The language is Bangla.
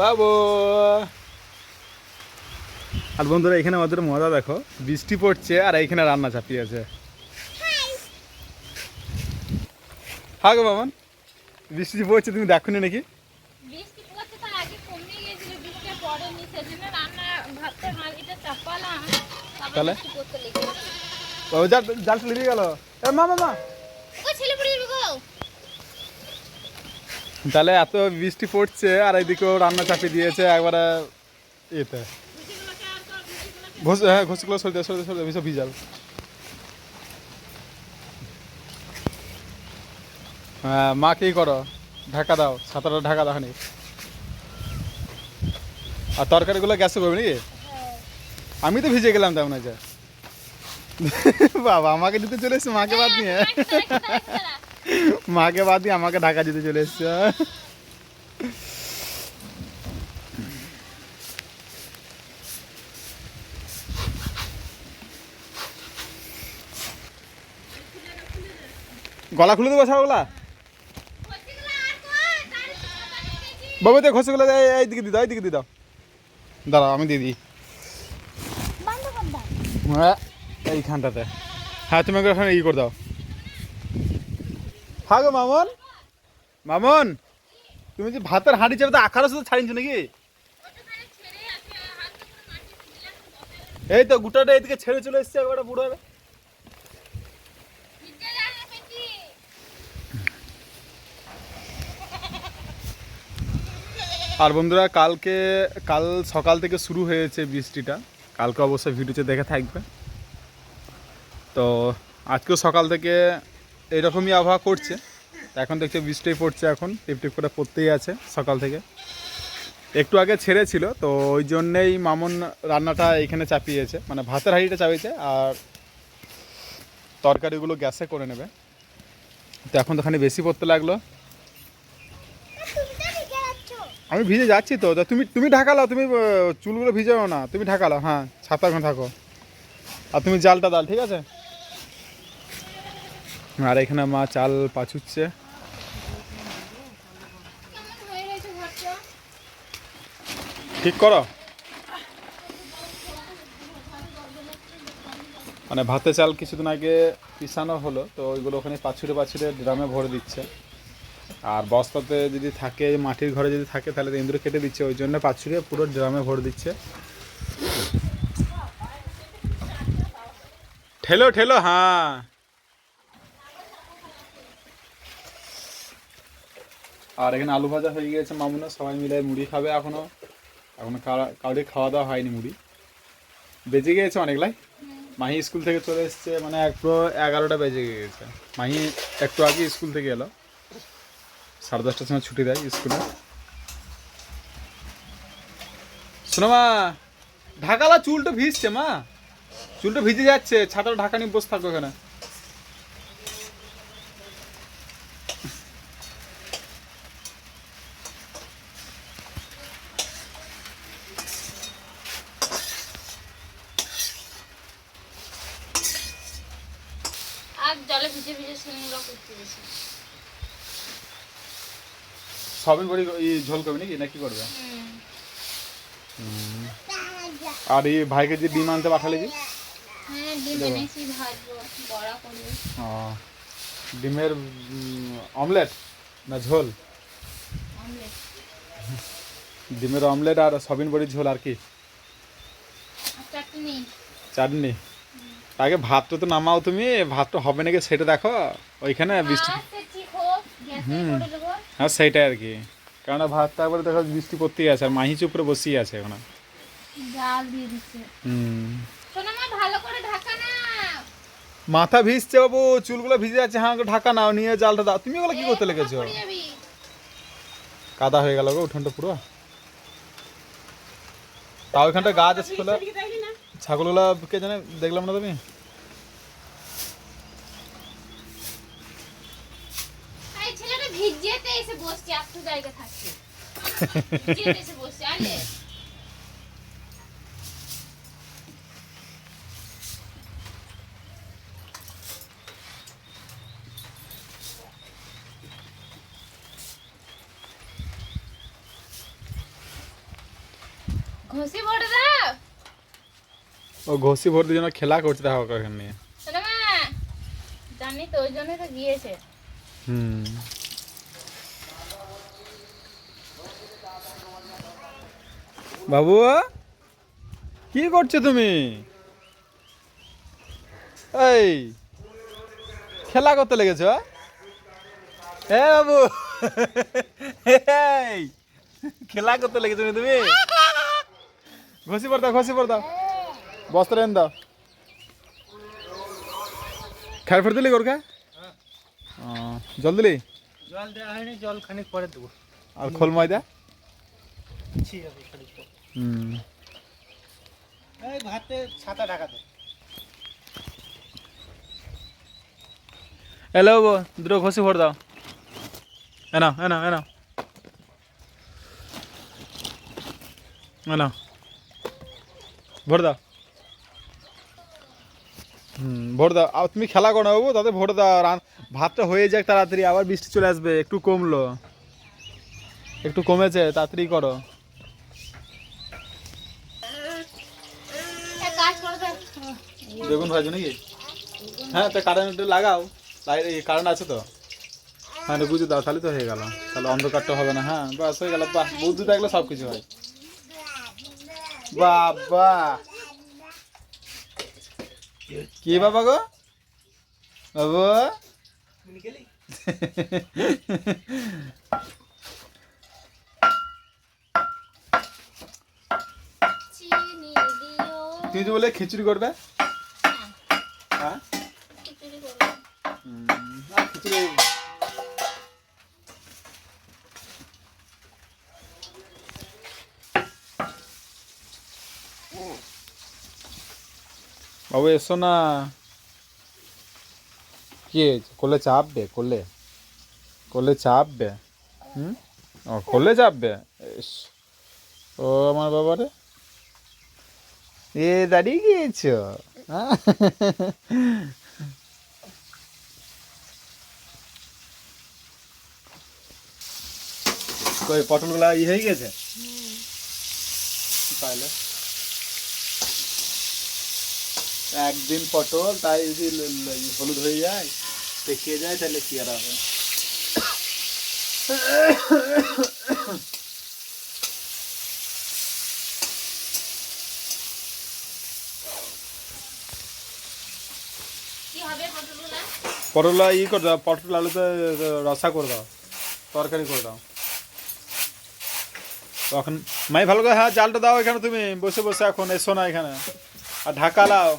বাবু। আর বন্ধুরা এখানে আমাদের মজা দেখো। বৃষ্টি পড়ছে আর এইখানে রান্না চাপিয়ে আছে। হ্যাঁ গো মামন বৃষ্টি পড়ছে তুমি দেখো নি নাকি তাহলে? জাল জাল লেগে গেল। এ মা মা মা ও ছেলে পড়ে যাবে গো তাহলে এত বৃষ্টি পড়ছে আর এইদিকেও রান্না চাপিয়ে দিয়েছে একবারে ইয়েতে ঘষ হ্যাঁ ঘষগুলো সরে দেয় সরে দেয়, সরে দেয়, সব ভিজাল হ্যাঁ মা কি করো ঢাকা দাও সাঁতারটা ঢাকা দাও নি আর তরকারিগুলো গ্যাসে করবে নাকি আমি তো ভিজে গেলাম তেমন আছে বাবা আমাকে দিতে চলে এসছে মাকে বাদ নিয়ে মাকে বাদ দিয়ে আমাকে ঢাকা দিতে চলে এসছে। গলা খুলে দেবো সবগুলা বাবু তো ঘষগুলো এই দিকে দিয়ে দাও এই দিকে দিয়ে দাও। দাঁড়াও আমি দিয়ে দিই। হ্যাঁ এইখানটাতে। হ্যাঁ তুমি ওখানে ই করে দাও। হ্যাঁ গো মামন। মামন, তুমি যে ভাতের হাঁড়ি চাপে তো আখারও শুধু ছাড়িয়েছো নাকি? এই তো গোটাটা এদিকে ছেড়ে চলে এসছে একবারে বুড়ো হবে। আর বন্ধুরা, কালকে, কাল সকাল থেকে শুরু হয়েছে বৃষ্টিটা। কালকে অবশ্যই ভিডিওতে দেখে থাকবে। তো আজকেও সকাল থেকে এইরকমই আবহাওয়া করছে। এখন দেখছি বৃষ্টি পড়ছে এখন টিপ টিপ করে পড়তেই আছে সকাল থেকে। একটু আগে ছেড়েছিল, তো ওই জন্যেই মামুন রান্নাটা এখানে চাপিয়েছে মানে ভাতের হাঁড়িটা চাপিয়েছে, আর তরকারিগুলো গ্যাসে করে নেবে। তো এখন তো বেশি পড়তে লাগল। আমি ভিজে যাচ্ছি তো তুমি তুমি ঢাকালাও তুমি চুলগুলো ভিজাও না, তুমি ঢাকালাও হ্যাঁ ছাতা ওখানে থাকো। আর তুমি জালটা দাল ঠিক আছে? আর এখানে মা চাল পাচুচ্ছে। ঠিক করো। মানে ভাতে চাল কিছুদিন আগে পিসানো হলো, তো ওইগুলো ওখানে পাছুরে পাছুরে ড্রামে ভরে দিচ্ছে। আর বস্তাতে যদি থাকে, মাটির ঘরে যদি থাকে, তাহলে তো ইঁদুরে কেটে দিচ্ছে। ওই জন্য পাছুরে পুরো ড্রামে ভরে দিচ্ছে। ঠেলো ঠেলো হ্যাঁ। আর এখানে আলু ভাজা হয়ে গিয়েছে মামুনা সবাই মিলে মুড়ি খাবে এখনও। এখনও কাউকে খাওয়া দাওয়া হয়নি মুড়ি। বেজে গিয়েছে অনেকলাই মাহি স্কুল থেকে চলে এসছে মানে একটু এগারোটা বেজে গিয়েছে। মাহি একটু আগে স্কুল থেকে এলো। সাড়ে দশটার সময় ছুটি দেয় স্কুলে। শোনো মা, ঢাকালা চুলটা ভিজছে মা। চুলটা ভিজে যাচ্ছে, ছাতাটা ঢাকা নিয়ে বসে থাকো এখানে আর জলে ভিজে ভিজে করতে গেছে সবিন বড়ি ঝোল করবে নাকি? না কি করবে? আর এই ভাইকে যে ডিম আনতে পাঠালে কি? হ্যাঁ ডিমের অমলেট না ঝোল? ডিমের অমলেট আর সবিন বড়ির ঝোল আর কি? চাটনি। চাটনি। আগে ভাতটা তো নামাও তুমি ভাতটা হবে নাকি সেটা দেখো। ওইখানে বৃষ্টি গ্যাসে করে দেবো। হ্যাঁ সেইটাই আর কি। কেননা ভাতটা একবারে দেখো বৃষ্টি করতেই আছে আর মাহি চুপড়ে বসেই আছে এখন। হুম। মাথা ভিজছে বাবু চুলগুলো ভিজে যাচ্ছে। হ্যাঁ ঢাকা নাও নিয়ে জালটা দাও। তুমি ওগুলো কি করতে লেগেছো? কাদা হয়ে গেল গো উঠোনটা পুরো। তাও ওইখানটা গাছ আছে ছাগলগুলা কে জানে দেখলাম না তুমি এই ছেলেটা ভিজিয়েতে এসে বসছে একটু জায়গা থাকছে ভিজিয়েতে এসে বসছে আরে ঘষি ভরে দাও ও ঘষি ভর্তির জন্য খেলা করছে দেখো এখানে নিয়ে শোনো মা জানি তো ওই জন্যই তো গিয়েছে হুম বাবু? কি করছ তুমি? এই খেলা করতে লেগেছো হ্যাঁ বাবু এই খেলা করতে লেগেছো তুমি? ঘষি পড় দাও ঘষি পড় দাও। বস্ত্র এনে দাও। খাই ফের দিলি গোরখা জল দিলি? জল দেওয়া হয়নি জল খানিক পরে দেবো। আর খোল ময়দা? খানিক হুম। এই ভাতে ছাতা ঢাকা দে। হ্যালো দুটো ঘষি ভর দাও। এনা এনা এনা। এনা। ভর দাও। হুম ভোর দাও। আর তুমি খেলা করো বাবু তাতে ভোর দাও। রান ভাতটা হয়ে যাক তাড়াতাড়ি আবার বৃষ্টি চলে আসবে একটু কমলো। একটু কমেছে তাড়াতাড়ি করো এক কাজ করে দে বেগুন ভাজো নাকি? হ্যাঁ তো কারেন্ট লাগাও। লাইট কারেন্ট আছে তো। হ্যাঁ বুঝে দাও তাহলে তো হয়ে গেল। তাহলে অন্ধকারটা হবে না হ্যাঁ? বাস হয়ে গেল বাহ বুদ্ধি থাকলে সব কিছু হয়। বাবা! কি বাবা গো? বাবু? তুমি তো বলে খিচুড়ি করবে? বাবু, এসো না। কি হয়েছে? কোলে চাপবে কোলে। কোলে চাপবে হুম? ও, কোলে চাপবে ও, আমার বাবারে। এ, দাঁড়িয়ে গিয়েছো? কই, পটলগুলা ই হয়ে গেছে? তাহলে একদিন পটল, তাই যদি হলুদ হয়ে যায় পেকিয়ে যায়, তাহলে কি আর হবে কি হবে পটলগুলা পটলা ই করে দাও পটল আলুতে রসা করে দাও তরকারি করে দাও তখন মাই ভালো করে হ্যাঁ জালটা দাও এখানে তুমি, বসে বসে এখন, এসো না এখানে। আর ঢাকা লাও।